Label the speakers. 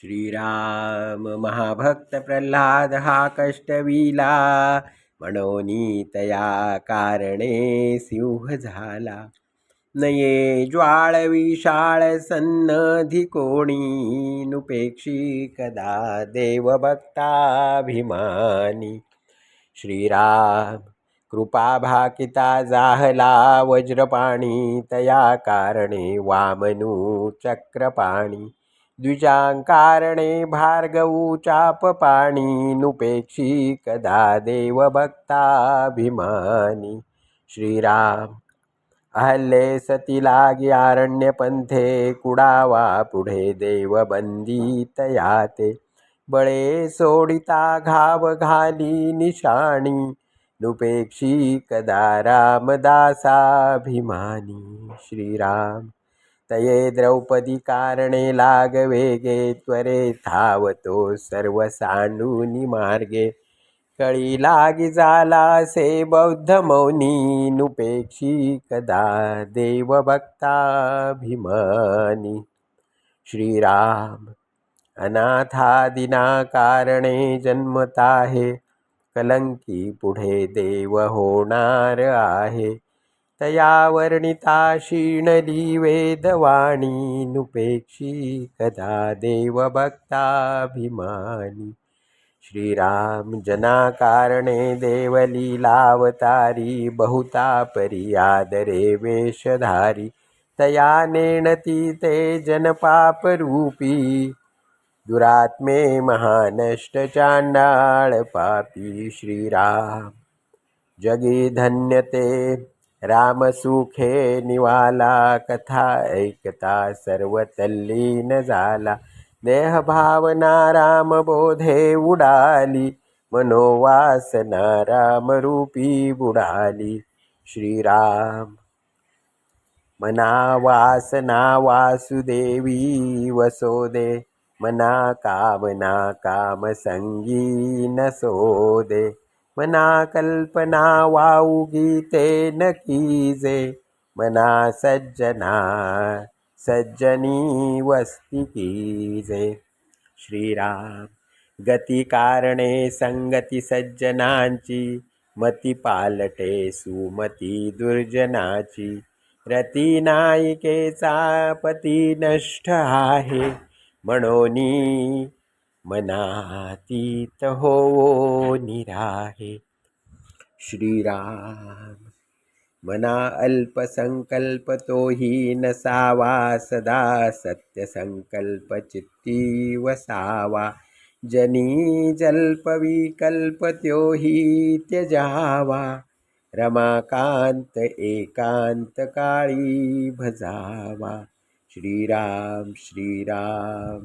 Speaker 1: श्रीराम महाभक्त प्रल्हाद हा कष्टविला म्हणोनी तया कारणे सिंह झाला. नये ज्वाळ विशाळ सन्नधी कोणी नुपेक्षी कदा देवभक्ताभिमानी. श्रीराम कृपा भाकिता जाहला वज्रपाणी तया कारणे वामनू चक्रपाणी. द्विजांकारणे भार्गवू चापपाणी नुपेक्षी कदा देवभक्ताभिमानी। श्रीराम अहल्ये सती लागी आरण्यपंथे कुडावा पुढे देवबंदी तया ते बळे सोडिता घाव घाली निशाणी नुपेक्षी कदा रामदासाभिमानी। श्रीराम तये द्रौपदी कारणे लागवेगे त्वरे धावतो सर्व सांडूनी मार्गे. कळी लागी झाला से बौद्ध मौनी नुपेक्षी कदा देवभक्ताभिमानी. श्रीराम अनाथादिना कारणे जन्मता हे कलंकी पुढे देव होणार आहे. तया वर्णिता शीणली वेदवाणी नुपेक्षी कदा देवभक्ताभिमानी। श्रीराम जना कारणे देवलीलावतारी बहुता परियादरे वेशधारी तया नेणती ते जनपापरूपी। दुरात्मे महानष्ट चांडाळ पापी। श्रीराम जगी धन्यते। रामसुखे निवाला कथा ऐकता सर्व तल्लीन झाला. देह भावना राम बोधे उडाली मनोवासना रामरूपी बुडाली. श्रीराम मना वासना वासुदेवी वसोदे मना कामना कामसंगी नसोदे मना कल्पना वाऊगी ते न कीजे मना सज्जना सज्जनी वस्ती कीजे श्रीराम गती कारणे संगती सज्जनांची मती पालटे सुमती दुर्जनाची रती नायिकेचा पती नष्ट आहे म्हणोनी मनातीत हो निराहे। श्रीराम मना अल्पसंकल्प तोही नसावा सदा सत्यसंकल्प चित्ती वसावा जनी जल्प विकल्प त्योही त्यजावा। रमाकांत एकांत काळी भजावा। श्रीराम श्रीराम।